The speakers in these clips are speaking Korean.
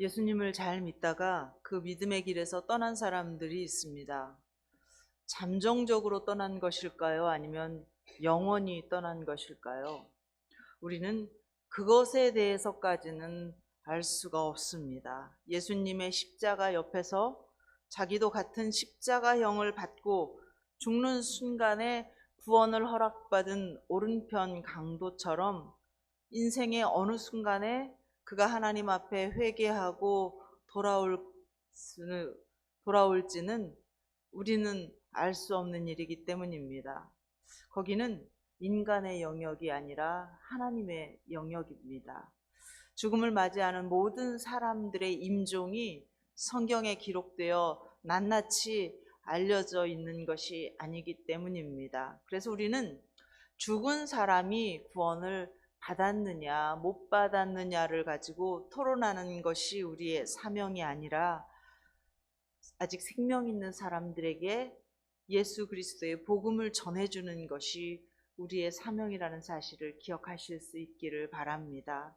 예수님을 잘 믿다가 그 믿음의 길에서 떠난 사람들이 있습니다. 잠정적으로 떠난 것일까요? 아니면 영원히 떠난 것일까요? 우리는 그것에 대해서까지는 알 수가 없습니다. 예수님의 십자가 옆에서 자기도 같은 십자가형을 받고 죽는 순간에 구원을 허락받은 오른편 강도처럼 인생의 어느 순간에 그가 하나님 앞에 회개하고 돌아올 수- 돌아올지는 우리는 알 수 없는 일이기 때문입니다. 거기는 인간의 영역이 아니라 하나님의 영역입니다. 죽음을 맞이하는 모든 사람들의 임종이 성경에 기록되어 낱낱이 알려져 있는 것이 아니기 때문입니다. 그래서 우리는 죽은 사람이 구원을 받았느냐, 못 받았느냐를 가지고 토론하는 것이 우리의 사명이 아니라 아직 생명 있는 사람들에게 예수 그리스도의 복음을 전해주는 것이 우리의 사명이라는 사실을 기억하실 수 있기를 바랍니다.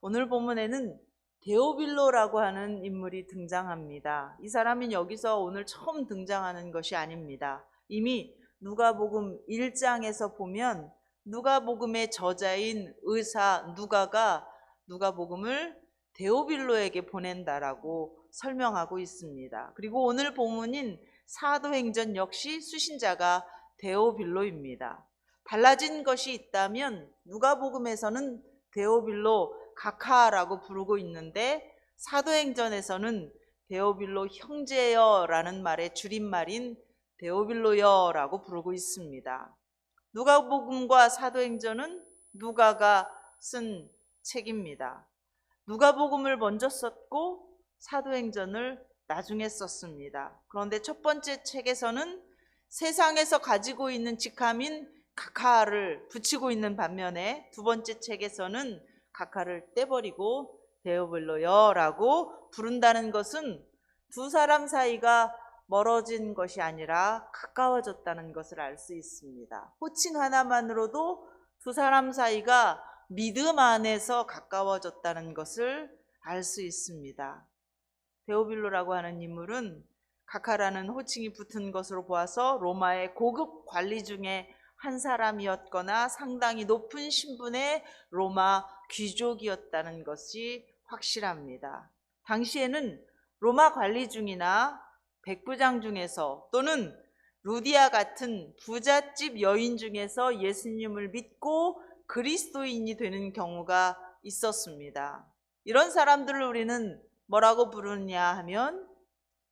오늘 본문에는 데오빌로라고 하는 인물이 등장합니다. 이 사람은 여기서 오늘 처음 등장하는 것이 아닙니다. 이미 누가복음 1장에서 보면 누가복음의 저자인 의사 누가가 누가복음을 데오빌로에게 보낸다라고 설명하고 있습니다. 그리고 오늘 본문인 사도행전 역시 수신자가 데오빌로입니다. 달라진 것이 있다면 누가복음에서는 데오빌로 가카라고 부르고 있는데 사도행전에서는 데오빌로 형제여라는 말의 줄임말인 데오빌로여라고 부르고 있습니다. 누가복음과 사도행전은 누가가 쓴 책입니다. 누가복음을 먼저 썼고 사도행전을 나중에 썼습니다. 그런데 첫 번째 책에서는 세상에서 가지고 있는 직함인 가카를 붙이고 있는 반면에 두 번째 책에서는 가카를 떼버리고 데오빌로여라고 부른다는 것은 두 사람 사이가 멀어진 것이 아니라 가까워졌다는 것을 알 수 있습니다. 호칭 하나만으로도 두 사람 사이가 믿음 안에서 가까워졌다는 것을 알 수 있습니다. 데오빌로라고 하는 인물은 가카라는 호칭이 붙은 것으로 보아서 로마의 고급 관리 중에 한 사람이었거나 상당히 높은 신분의 로마 귀족이었다는 것이 확실합니다. 당시에는 로마 관리 중이나 백부장 중에서 또는 루디아 같은 부잣집 여인 중에서 예수님을 믿고 그리스도인이 되는 경우가 있었습니다. 이런 사람들을 우리는 뭐라고 부르냐 하면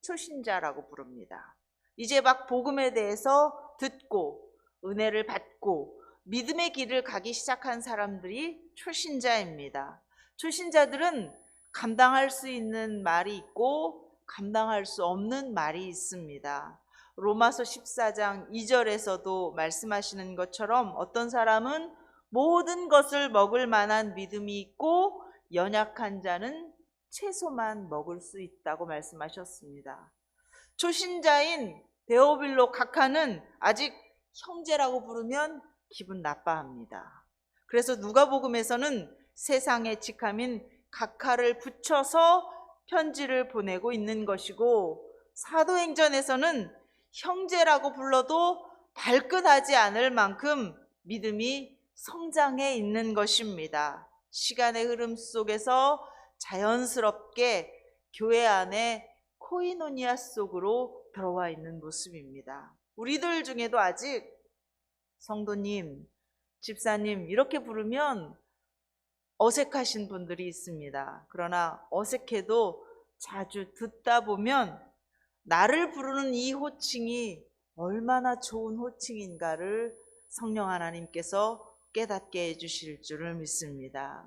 초신자라고 부릅니다. 이제 막 복음에 대해서 듣고 은혜를 받고 믿음의 길을 가기 시작한 사람들이 초신자입니다. 초신자들은 감당할 수 있는 말이 있고 감당할 수 없는 말이 있습니다. 로마서 14장 2절에서도 말씀하시는 것처럼 어떤 사람은 모든 것을 먹을 만한 믿음이 있고 연약한 자는 채소만 먹을 수 있다고 말씀하셨습니다. 초신자인 데오빌로 카카는 아직 형제라고 부르면 기분 나빠합니다. 그래서 누가복음에서는 세상의 직함인 각하를 붙여서 편지를 보내고 있는 것이고 사도행전에서는 형제라고 불러도 발끈하지 않을 만큼 믿음이 성장해 있는 것입니다. 시간의 흐름 속에서 자연스럽게 교회 안에 코이노니아 속으로 들어와 있는 모습입니다. 우리들 중에도 아직 성도님, 집사님 이렇게 부르면 어색하신 분들이 있습니다. 그러나 어색해도 자주 듣다 보면 나를 부르는 이 호칭이 얼마나 좋은 호칭인가를 성령 하나님께서 깨닫게 해주실 줄을 믿습니다.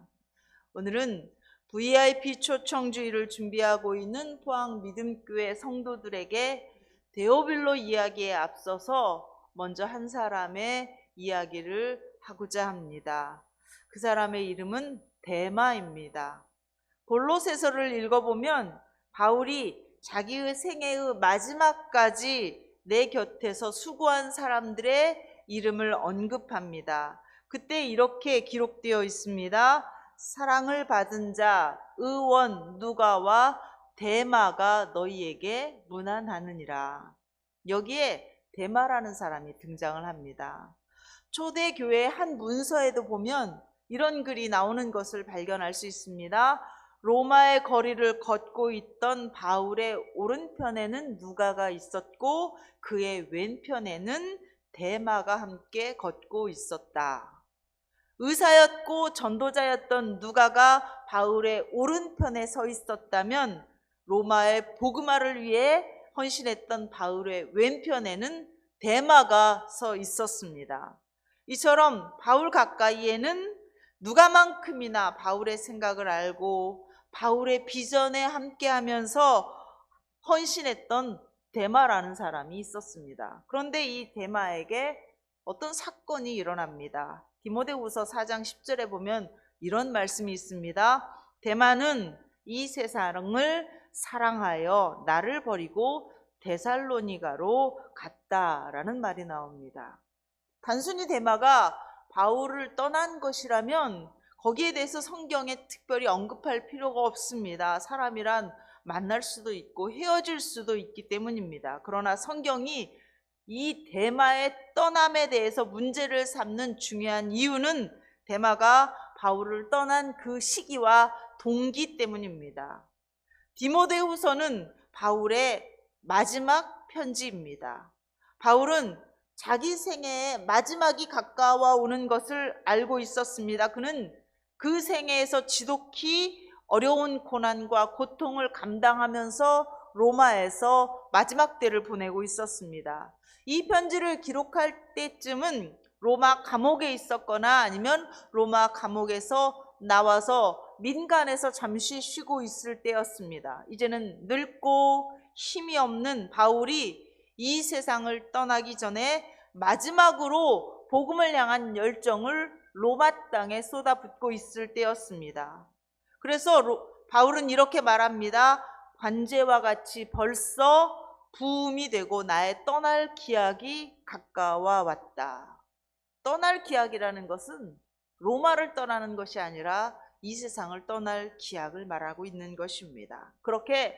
오늘은 VIP 초청주의를 준비하고 있는 포항 믿음교회 성도들에게 데오빌로 이야기에 앞서서 먼저 한 사람의 이야기를 하고자 합니다. 그 사람의 이름은 대마입니다. 골로새서를 읽어보면 바울이 자기의 생애의 마지막까지 내 곁에서 수고한 사람들의 이름을 언급합니다. 그때 이렇게 기록되어 있습니다. 사랑을 받은 자 의원 누가와 대마가 너희에게 문안하느니라. 여기에 대마라는 사람이 등장을 합니다. 초대 교회 한 문서에도 보면 이런 글이 나오는 것을 발견할 수 있습니다. 로마의 거리를 걷고 있던 바울의 오른편에는 누가가 있었고 그의 왼편에는 대마가 함께 걷고 있었다. 의사였고 전도자였던 누가가 바울의 오른편에 서 있었다면 로마의 복음화를 위해 헌신했던 바울의 왼편에는 대마가 서 있었습니다. 이처럼 바울 가까이에는 누가만큼이나 바울의 생각을 알고 바울의 비전에 함께하면서 헌신했던 대마라는 사람이 있었습니다. 그런데 이 대마에게 어떤 사건이 일어납니다. 디모데후서 4장 10절에 보면 이런 말씀이 있습니다. 대마는 이 세상을 사랑하여 나를 버리고 데살로니가로 갔다라는 말이 나옵니다. 단순히 대마가 바울을 떠난 것이라면 거기에 대해서 성경에 특별히 언급할 필요가 없습니다. 사람이란 만날 수도 있고 헤어질 수도 있기 때문입니다. 그러나 성경이 이 대마의 떠남에 대해서 문제를 삼는 중요한 이유는 대마가 바울을 떠난 그 시기와 동기 때문입니다. 디모데후서는 바울의 마지막 편지입니다. 바울은 자기 생애의 마지막이 가까워 오는 것을 알고 있었습니다. 그는 그 생애에서 지독히 어려운 고난과 고통을 감당하면서 로마에서 마지막 때를 보내고 있었습니다. 이 편지를 기록할 때쯤은 로마 감옥에 있었거나 아니면 로마 감옥에서 나와서 민간에서 잠시 쉬고 있을 때였습니다. 이제는 늙고 힘이 없는 바울이 이 세상을 떠나기 전에 마지막으로 복음을 향한 열정을 로마 땅에 쏟아붓고 있을 때였습니다. 그래서 로, 바울은 이렇게 말합니다. 관제와 같이 벌써 부음이 되고 나의 떠날 기약이 가까워 왔다. 떠날 기약이라는 것은 로마를 떠나는 것이 아니라 이 세상을 떠날 기약을 말하고 있는 것입니다. 그렇게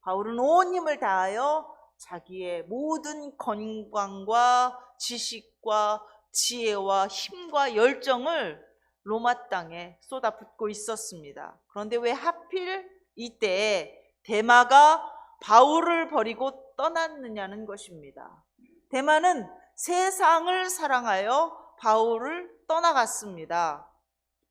바울은 온 힘을 다하여 자기의 모든 건강과 지식과 지혜와 힘과 열정을 로마 땅에 쏟아붓고 있었습니다. 그런데 왜 하필 이때 대마가 바울을 버리고 떠났느냐는 것입니다. 대마는 세상을 사랑하여 바울을 떠나갔습니다.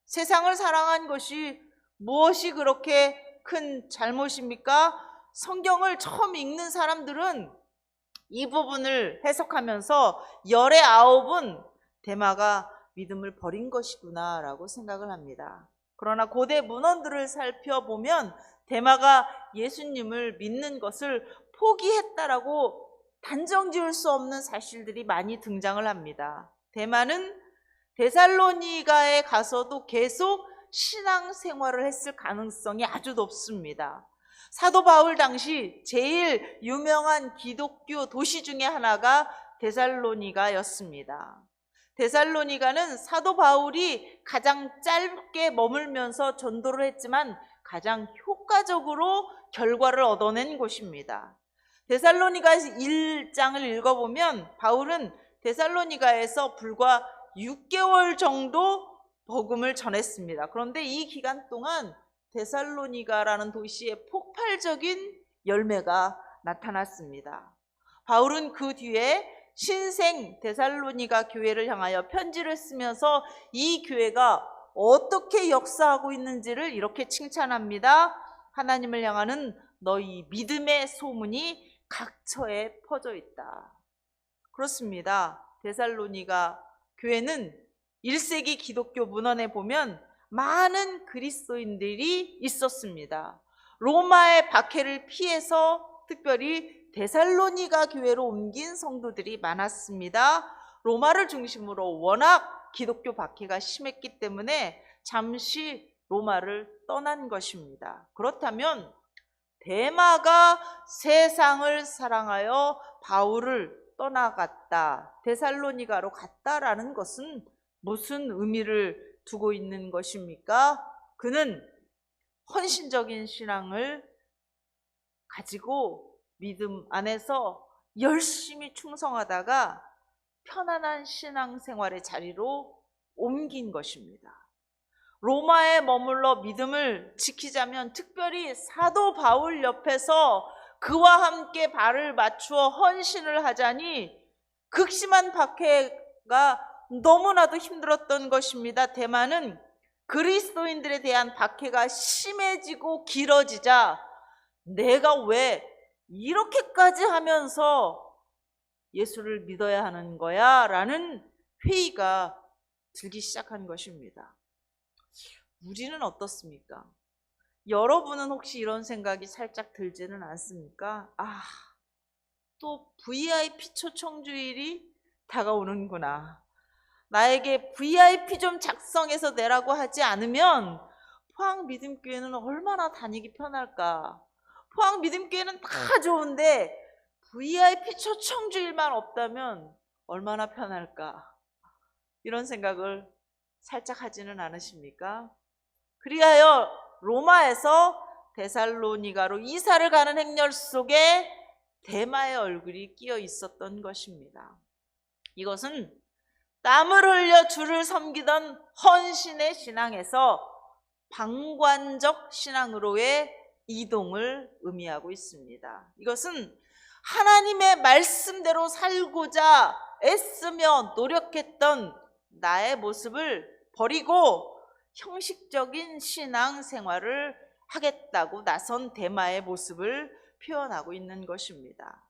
세상을 사랑한 것이 무엇이 그렇게 큰 잘못입니까? 성경을 처음 읽는 사람들은 이 부분을 해석하면서 열의 아홉은 대마가 믿음을 버린 것이구나라고 생각을 합니다. 그러나 고대 문헌들을 살펴보면 대마가 예수님을 믿는 것을 포기했다라고 단정 지을 수 없는 사실들이 많이 등장을 합니다. 대마는 데살로니가에 가서도 계속 신앙 생활을 했을 가능성이 아주 높습니다. 사도 바울 당시 제일 유명한 기독교 도시 중에 하나가 데살로니가였습니다. 데살로니가는 사도 바울이 가장 짧게 머물면서 전도를 했지만 가장 효과적으로 결과를 얻어낸 곳입니다. 데살로니가 1장을 읽어보면 바울은 데살로니가에서 불과 6개월 정도 복음을 전했습니다. 그런데 이 기간 동안 데살로니가라는 도시에 폭발적인 열매가 나타났습니다. 바울은 그 뒤에 신생 데살로니가 교회를 향하여 편지를 쓰면서 이 교회가 어떻게 역사하고 있는지를 이렇게 칭찬합니다. 하나님을 향하는 너희 믿음의 소문이 각처에 퍼져 있다. 그렇습니다. 데살로니가 교회는 1세기 기독교 문헌에 보면 많은 그리스도인들이 있었습니다. 로마의 박해를 피해서 특별히 데살로니가 교회로 옮긴 성도들이 많았습니다. 로마를 중심으로 워낙 기독교 박해가 심했기 때문에 잠시 로마를 떠난 것입니다. 그렇다면 대마가 세상을 사랑하여 바울을 떠나갔다. 데살로니가로 갔다라는 것은 무슨 의미를 두고 있는 것입니까? 그는 헌신적인 신앙을 가지고 믿음 안에서 열심히 충성하다가 편안한 신앙생활의 자리로 옮긴 것입니다. 로마에 머물러 믿음을 지키자면 특별히 사도 바울 옆에서 그와 함께 발을 맞추어 헌신을 하자니 극심한 박해가 너무나도 힘들었던 것입니다. 대만은 그리스도인들에 대한 박해가 심해지고 길어지자 내가 왜 이렇게까지 하면서 예수를 믿어야 하는 거야? 라는 회의가 들기 시작한 것입니다. 우리는 어떻습니까? 여러분은 혹시 이런 생각이 살짝 들지는 않습니까? 아, 또 VIP 초청주일이 다가오는구나. 나에게 VIP 좀 작성해서 내라고 하지 않으면 포항 믿음교회는 얼마나 다니기 편할까? 포항 믿음교회는 다 좋은데 VIP 초청주일만 없다면 얼마나 편할까? 이런 생각을 살짝 하지는 않으십니까? 그리하여 로마에서 데살로니가로 이사를 가는 행렬 속에 대마의 얼굴이 끼어 있었던 것입니다. 이것은 땀을 흘려 주를 섬기던 헌신의 신앙에서 방관적 신앙으로의 이동을 의미하고 있습니다. 이것은 하나님의 말씀대로 살고자 애쓰며 노력했던 나의 모습을 버리고 형식적인 신앙 생활을 하겠다고 나선 대마의 모습을 표현하고 있는 것입니다.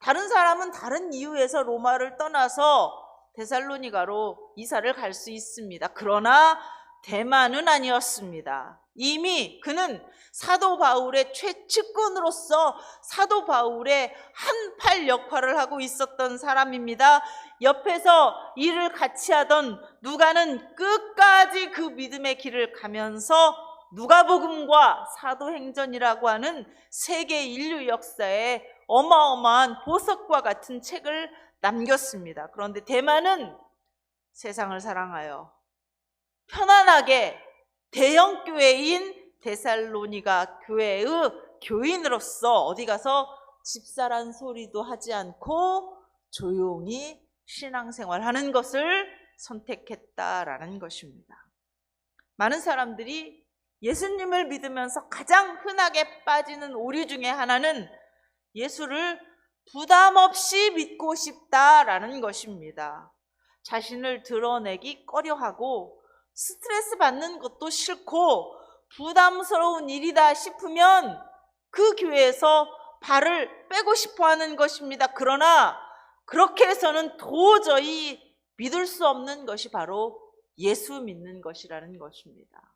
다른 사람은 다른 이유에서 로마를 떠나서 데살로니가로 이사를 갈 수 있습니다. 그러나 대만은 아니었습니다. 이미 그는 사도 바울의 최측근으로서 사도 바울의 한 팔 역할을 하고 있었던 사람입니다. 옆에서 일을 같이 하던 누가는 끝까지 그 믿음의 길을 가면서 누가복음과 사도행전이라고 하는 세계 인류 역사에 어마어마한 보석과 같은 책을 남겼습니다. 그런데 대만은 세상을 사랑하여 편안하게 대형 교회인 데살로니가 교회의 교인으로서 어디 가서 집사란 소리도 하지 않고 조용히 신앙생활 하는 것을 선택했다라는 것입니다. 많은 사람들이 예수님을 믿으면서 가장 흔하게 빠지는 오류 중에 하나는 예수를 부담 없이 믿고 싶다라는 것입니다. 자신을 드러내기 꺼려하고 스트레스 받는 것도 싫고 부담스러운 일이다 싶으면 그 교회에서 발을 빼고 싶어 하는 것입니다. 그러나 그렇게 해서는 도저히 믿을 수 없는 것이 바로 예수 믿는 것이라는 것입니다.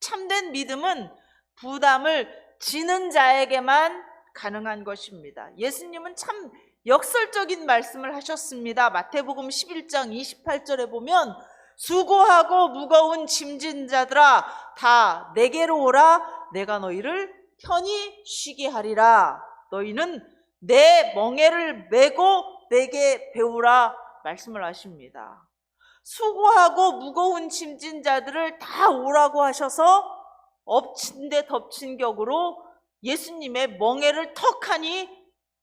참된 믿음은 부담을 지는 자에게만 가능한 것입니다. 예수님은 참 역설적인 말씀을 하셨습니다. 마태복음 11장 28절에 보면 수고하고 무거운 짐진 자들아 다 내게로 오라 내가 너희를 편히 쉬게 하리라 너희는 내 멍에를 메고 내게 배우라 말씀을 하십니다. 수고하고 무거운 짐진 자들을 다 오라고 하셔서 엎친 데 덮친 격으로 예수님의 멍에를 턱하니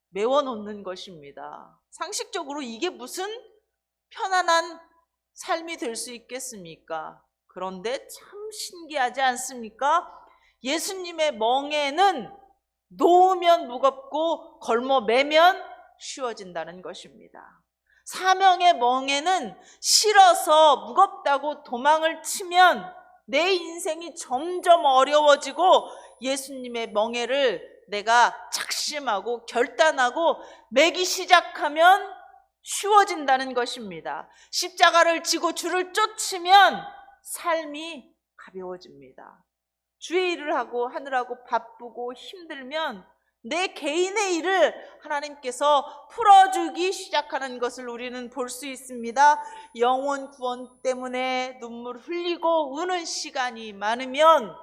메워놓는 것입니다. 상식적으로 이게 무슨 편안한 삶이 될 수 있겠습니까? 그런데 참 신기하지 않습니까? 예수님의 멍에는 놓으면 무겁고 걸머 매면 쉬워진다는 것입니다. 사명의 멍에는 실어서 무겁다고 도망을 치면 내 인생이 점점 어려워지고 예수님의 멍에를 내가 작심하고 결단하고 매기 시작하면 쉬워진다는 것입니다. 십자가를 지고 주를 쫓으면 삶이 가벼워집니다. 주의 일을 하고 하느라고 바쁘고 힘들면 내 개인의 일을 하나님께서 풀어주기 시작하는 것을 우리는 볼 수 있습니다. 영혼 구원 때문에 눈물 흘리고 우는 시간이 많으면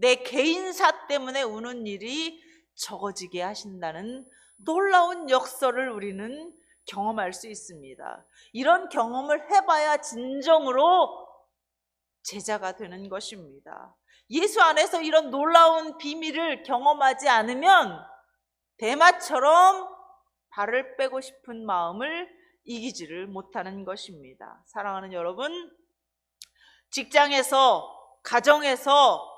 내 개인사 때문에 우는 일이 적어지게 하신다는 놀라운 역설을 우리는 경험할 수 있습니다. 이런 경험을 해봐야 진정으로 제자가 되는 것입니다. 예수 안에서 이런 놀라운 비밀을 경험하지 않으면 대마처럼 발을 빼고 싶은 마음을 이기지를 못하는 것입니다. 사랑하는 여러분, 직장에서, 가정에서,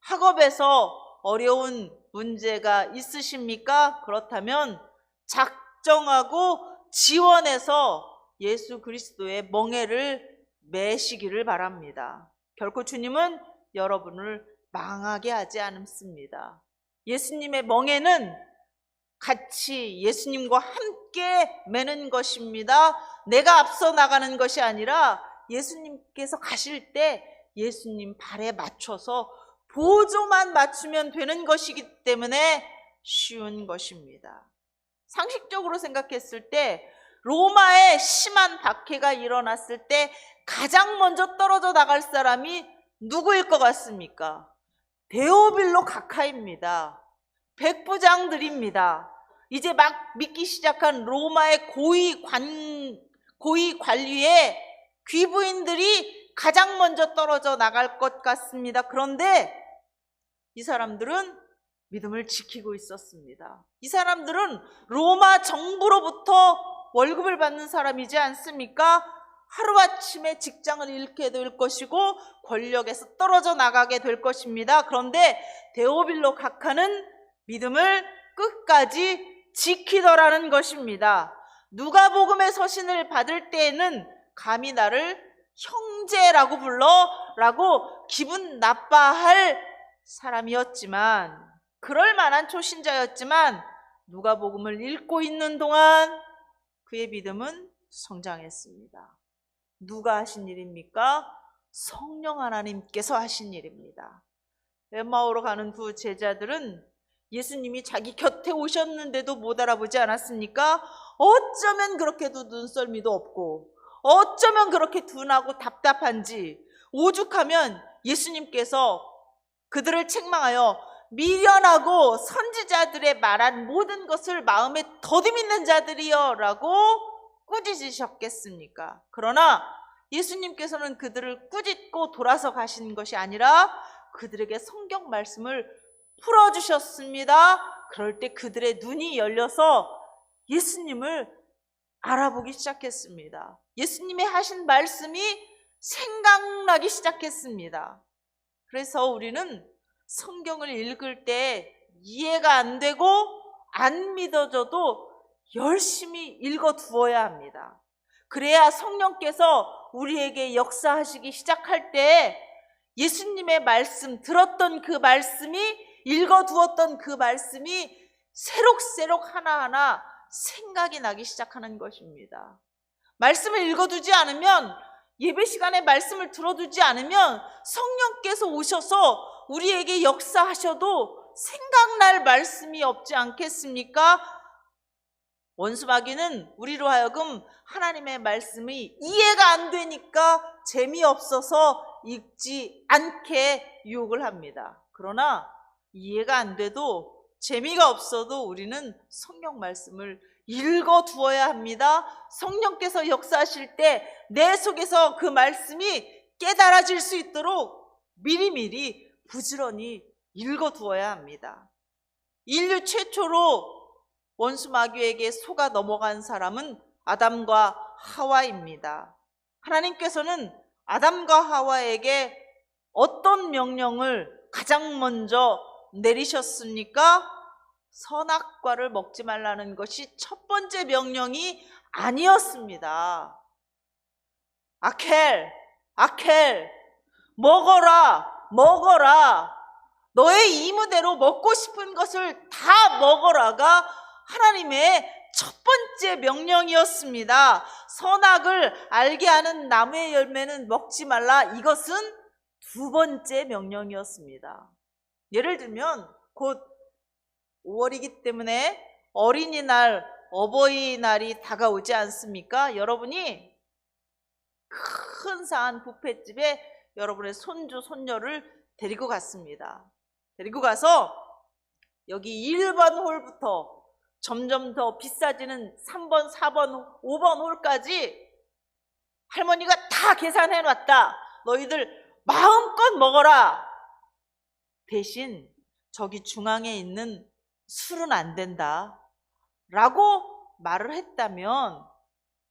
학업에서 어려운 문제가 있으십니까? 그렇다면 작정하고 지원해서 예수 그리스도의 멍에를 매시기를 바랍니다. 결코 주님은 여러분을 망하게 하지 않습니다. 예수님의 멍에는 같이 예수님과 함께 매는 것입니다. 내가 앞서 나가는 것이 아니라 예수님께서 가실 때 예수님 발에 맞춰서 보조만 맞추면 되는 것이기 때문에 쉬운 것입니다. 상식적으로 생각했을 때 로마에 심한 박해가 일어났을 때 가장 먼저 떨어져 나갈 사람이 누구일 것 같습니까? 데오빌로 가카입니다. 백부장들입니다. 이제 막 믿기 시작한 로마의 고위 관, 고위 관리의 귀부인들이 가장 먼저 떨어져 나갈 것 같습니다. 그런데 이 사람들은 믿음을 지키고 있었습니다. 이 사람들은 로마 정부로부터 월급을 받는 사람이지 않습니까? 하루아침에 직장을 잃게 될 것이고 권력에서 떨어져 나가게 될 것입니다. 그런데 데오빌로 각하는 믿음을 끝까지 지키더라는 것입니다. 누가복음의 서신을 받을 때에는 감히 나를 형제라고 불러라고 기분 나빠할 사람이었지만 그럴 만한 초신자였지만 누가복음을 읽고 있는 동안 그의 믿음은 성장했습니다. 누가 하신 일입니까? 성령 하나님께서 하신 일입니다. 엠마오로 가는 두 제자들은 예수님이 자기 곁에 오셨는데도 못 알아보지 않았습니까? 어쩌면 그렇게도 눈썰미도 없고 어쩌면 그렇게 둔하고 답답한지 오죽하면 예수님께서 그들을 책망하여 미련하고 선지자들의 말한 모든 것을 마음에 더듬이는 자들이여 라고 꾸짖으셨겠습니까? 그러나 예수님께서는 그들을 꾸짖고 돌아서 가신 것이 아니라 그들에게 성경 말씀을 풀어주셨습니다. 그럴 때 그들의 눈이 열려서 예수님을 알아보기 시작했습니다. 예수님이 하신 말씀이 생각나기 시작했습니다. 그래서 우리는 성경을 읽을 때 이해가 안 되고 안 믿어져도 열심히 읽어 두어야 합니다. 그래야 성령께서 우리에게 역사하시기 시작할 때 예수님의 말씀, 들었던 그 말씀이, 읽어 두었던 그 말씀이 새록새록 하나하나 생각이 나기 시작하는 것입니다. 말씀을 읽어두지 않으면 예배 시간에 말씀을 들어두지 않으면 성령께서 오셔서 우리에게 역사하셔도 생각날 말씀이 없지 않겠습니까? 원수마귀는 우리로 하여금 하나님의 말씀이 이해가 안 되니까 재미없어서 읽지 않게 유혹을 합니다. 그러나 이해가 안 돼도 재미가 없어도 우리는 성경 말씀을 읽어 두어야 합니다. 성령께서 역사하실 때 내 속에서 그 말씀이 깨달아질 수 있도록 미리미리 부지런히 읽어 두어야 합니다. 인류 최초로 원수 마귀에게 속아 넘어간 사람은 아담과 하와입니다. 하나님께서는 아담과 하와에게 어떤 명령을 가장 먼저 내리셨습니까? 선악과를 먹지 말라는 것이 첫 번째 명령이 아니었습니다. 아켈, 아켈, 먹어라, 먹어라. 너의 이무대로 먹고 싶은 것을 다 먹어라가 하나님의 첫 번째 명령이었습니다. 선악을 알게 하는 나무의 열매는 먹지 말라. 이것은 두 번째 명령이었습니다. 예를 들면 곧 5월이기 때문에 어린이날, 어버이날이 다가오지 않습니까? 여러분이 큰산 부페집에 여러분의 손주, 손녀를 데리고 갔습니다. 데리고 가서 여기 1번 홀부터 점점 더 비싸지는 3번, 4번, 5번 홀까지 할머니가 다 계산해 놨다. 너희들 마음껏 먹어라. 대신 저기 중앙에 있는 술은 안 된다. 라고 말을 했다면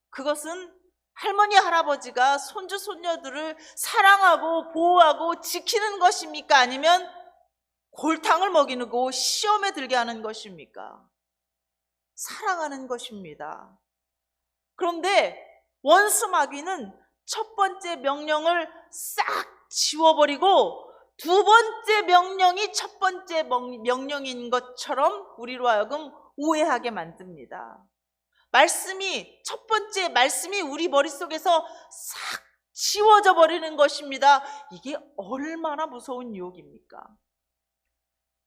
그것은 할머니, 할아버지가 손주, 손녀들을 사랑하고 보호하고 지키는 것입니까? 아니면 골탕을 먹이는 거 시험에 들게 하는 것입니까? 사랑하는 것입니다. 그런데 원수 마귀는 첫 번째 명령을 싹 지워버리고 두 번째 명령이 첫 번째 명- 명령인 것처럼 우리로 하여금 오해하게 만듭니다. 말씀이 첫 번째 말씀이 우리 머릿속에서 싹 지워져 버리는 것입니다. 이게 얼마나 무서운 유혹입니까?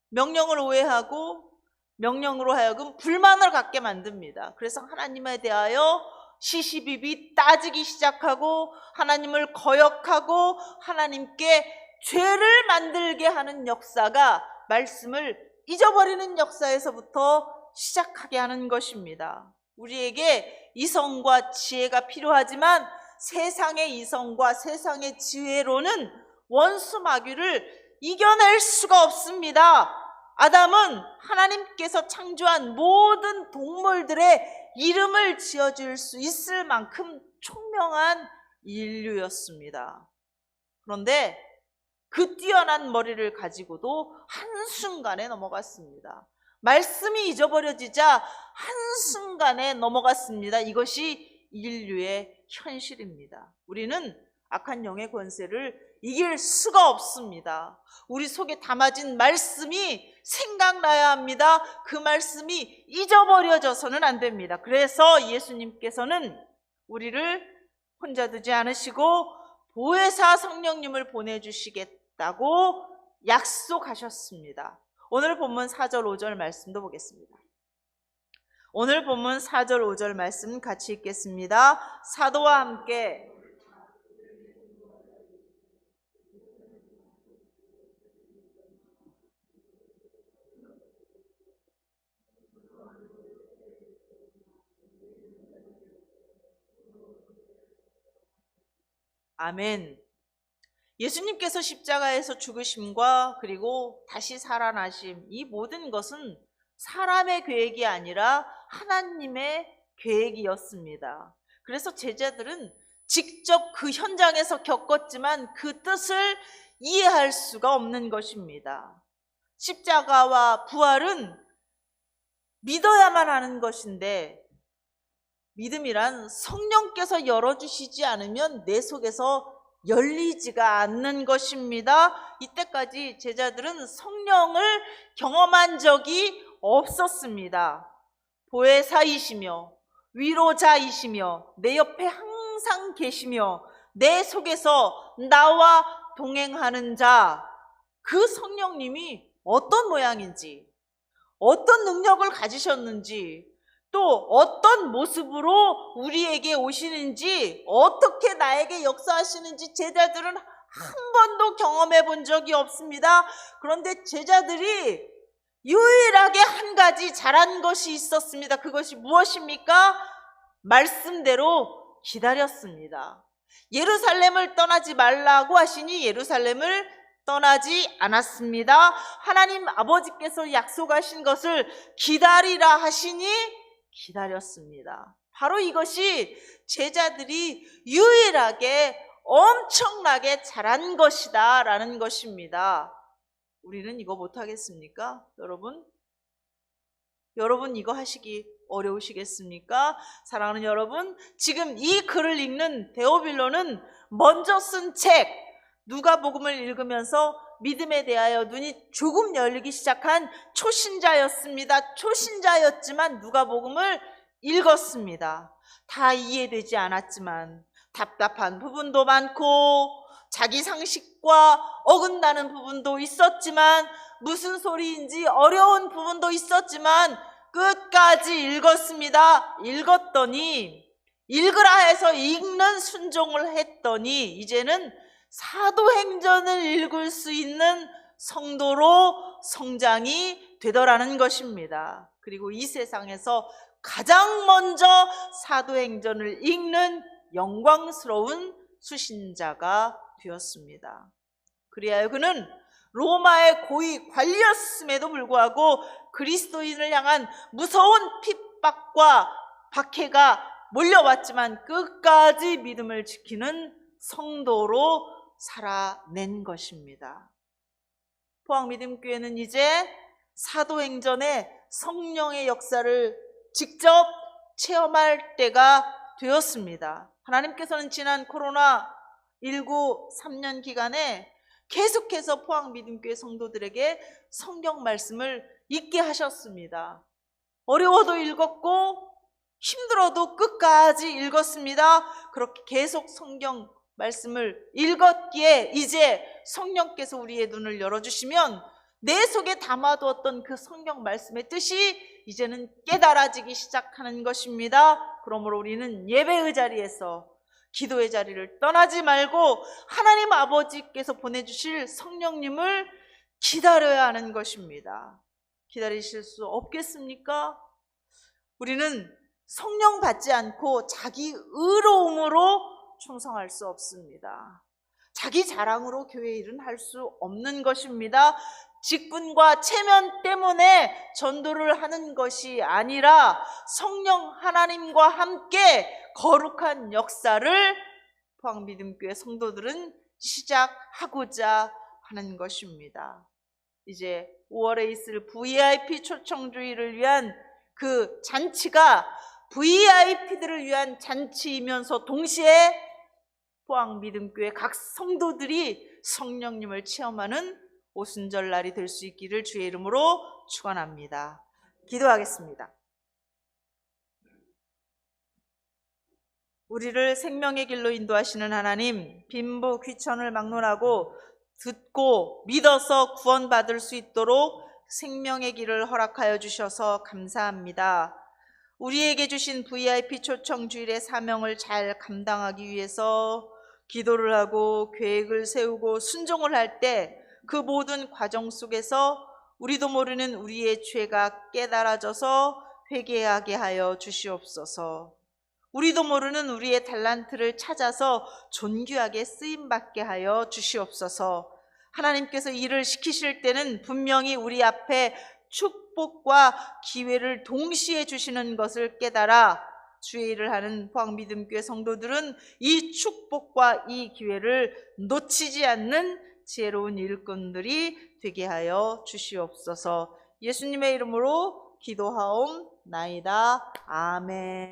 명령을 오해하고 명령으로 하여금 불만을 갖게 만듭니다. 그래서 하나님에 대하여 시시비비 따지기 시작하고 하나님을 거역하고 하나님께 죄를 만들게 하는 역사가 말씀을 잊어버리는 역사에서부터 시작하게 하는 것입니다. 우리에게 이성과 지혜가 필요하지만 세상의 이성과 세상의 지혜로는 원수 마귀를 이겨낼 수가 없습니다. 아담은 하나님께서 창조한 모든 동물들의 이름을 지어줄 수 있을 만큼 총명한 인류였습니다. 그런데 그 뛰어난 머리를 가지고도 한순간에 넘어갔습니다. 말씀이 잊어버려지자 한순간에 넘어갔습니다. 이것이 인류의 현실입니다. 우리는 악한 영의 권세를 이길 수가 없습니다. 우리 속에 담아진 말씀이 생각나야 합니다. 그 말씀이 잊어버려져서는 안 됩니다. 그래서 예수님께서는 우리를 혼자 두지 않으시고 보혜사 성령님을 보내주시겠다 고 약속하셨습니다. 오늘 본문 4절 5절 말씀도 보겠습니다. 오늘 본문 4절 5절 말씀 같이 읽겠습니다. 사도와 함께 아멘. 예수님께서 십자가에서 죽으심과 그리고 다시 살아나심, 이 모든 것은 사람의 계획이 아니라 하나님의 계획이었습니다. 그래서 제자들은 직접 그 현장에서 겪었지만 그 뜻을 이해할 수가 없는 것입니다. 십자가와 부활은 믿어야만 하는 것인데 믿음이란 성령께서 열어주시지 않으면 내 속에서 열리지가 않는 것입니다. 이때까지 제자들은 성령을 경험한 적이 없었습니다. 보혜사이시며 위로자이시며 내 옆에 항상 계시며 내 속에서 나와 동행하는 자, 그 성령님이 어떤 모양인지, 어떤 능력을 가지셨는지, 또 어떤 모습으로 우리에게 오시는지 어떻게 나에게 역사하시는지 제자들은 한 번도 경험해 본 적이 없습니다. 그런데 제자들이 유일하게 한 가지 잘한 것이 있었습니다. 그것이 무엇입니까? 말씀대로 기다렸습니다. 예루살렘을 떠나지 말라고 하시니 예루살렘을 떠나지 않았습니다. 하나님 아버지께서 약속하신 것을 기다리라 하시니 기다렸습니다. 바로 이것이 제자들이 유일하게 엄청나게 잘한 것이다 라는 것입니다. 우리는 이거 못하겠습니까? 여러분? 여러분 이거 하시기 어려우시겠습니까? 사랑하는 여러분, 지금 이 글을 읽는 데오빌로는 먼저 쓴 책, 누가 복음을 읽으면서 믿음에 대하여 눈이 조금 열리기 시작한 초신자였습니다. 초신자였지만 누가복음을 읽었습니다. 다 이해되지 않았지만 답답한 부분도 많고 자기 상식과 어긋나는 부분도 있었지만 무슨 소리인지 어려운 부분도 있었지만 끝까지 읽었습니다. 읽었더니 읽으라 해서 읽는 순종을 했더니 이제는 사도행전을 읽을 수 있는 성도로 성장이 되더라는 것입니다. 그리고 이 세상에서 가장 먼저 사도행전을 읽는 영광스러운 수신자가 되었습니다. 그리하여 그는 로마의 고위 관리였음에도 불구하고 그리스도인을 향한 무서운 핍박과 박해가 몰려왔지만 끝까지 믿음을 지키는 성도로 살아낸 것입니다. 포항믿음교회는 이제 사도행전의 성령의 역사를 직접 체험할 때가 되었습니다. 하나님께서는 지난 코로나19 3년 기간에 계속해서 포항믿음교회 성도들에게 성경 말씀을 읽게 하셨습니다. 어려워도 읽었고 힘들어도 끝까지 읽었습니다. 그렇게 계속 성경 말씀을 읽었기에 이제 성령께서 우리의 눈을 열어주시면 내 속에 담아두었던 그 성경 말씀의 뜻이 이제는 깨달아지기 시작하는 것입니다. 그러므로 우리는 예배의 자리에서 기도의 자리를 떠나지 말고 하나님 아버지께서 보내주실 성령님을 기다려야 하는 것입니다. 기다리실 수 없겠습니까? 우리는 성령 받지 않고 자기 의로움으로 충성할 수 없습니다. 자기 자랑으로 교회 일은 할 수 없는 것입니다. 직분과 체면 때문에 전도를 하는 것이 아니라 성령 하나님과 함께 거룩한 역사를 포항믿음교회 성도들은 시작하고자 하는 것입니다. 이제 5월에 있을 VIP 초청주의를 위한 그 잔치가 VIP들을 위한 잔치이면서 동시에 포항 믿음교회 각 성도들이 성령님을 체험하는 오순절 날이 될 수 있기를 주의 이름으로 축원합니다. 기도하겠습니다. 우리를 생명의 길로 인도하시는 하나님, 빈부 귀천을 막론하고 듣고 믿어서 구원받을 수 있도록 생명의 길을 허락하여 주셔서 감사합니다. 우리에게 주신 VIP 초청 주일의 사명을 잘 감당하기 위해서 기도를 하고 계획을 세우고 순종을 할 때 그 모든 과정 속에서 우리도 모르는 우리의 죄가 깨달아져서 회개하게 하여 주시옵소서. 우리도 모르는 우리의 달란트를 찾아서 존귀하게 쓰임 받게 하여 주시옵소서. 하나님께서 일을 시키실 때는 분명히 우리 앞에 축복과 기회를 동시에 주시는 것을 깨달아 주의 일을 하는 포항믿음교회 성도들은 이 축복과 이 기회를 놓치지 않는 지혜로운 일꾼들이 되게 하여 주시옵소서. 예수님의 이름으로 기도하옵나이다. 아멘.